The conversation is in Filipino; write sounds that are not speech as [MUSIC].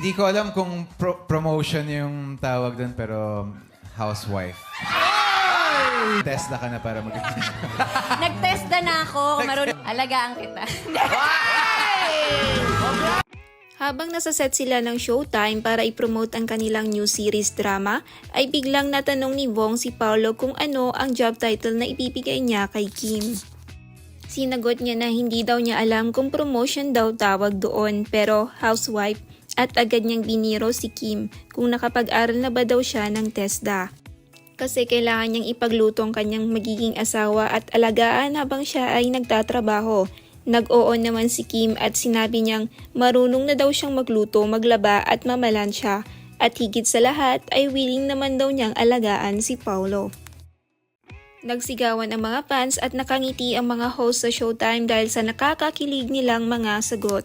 Hindi ko alam kung pro- promotion yung tawag doon, pero housewife. Tesla ka na para mag [LAUGHS] Nag-test na na ako. Marunong. Alagaan kita. Habang nasa set sila ng Showtime para i-promote ang kanilang new series drama, ay biglang natanong ni Wong si Paolo kung ano ang job title na ibibigay niya kay Kim. Sinagot niya na hindi daw niya alam kung promotion daw tawag doon pero housewife at agad niyang biniro si Kim kung nakapag-aral na ba daw siya ng TESDA. Kasi kailangan niyang ipagluto ang kanyang magiging asawa at alagaan habang siya ay nagtatrabaho. Nag-oo naman si Kim at sinabi niyang marunong na daw siyang magluto, maglaba at mamalansya. At higit sa lahat ay willing naman daw niyang alagaan si Paulo. Nagsigawan ang mga fans at nakangiti ang mga host sa Showtime dahil sa nakakakilig nilang mga sagot.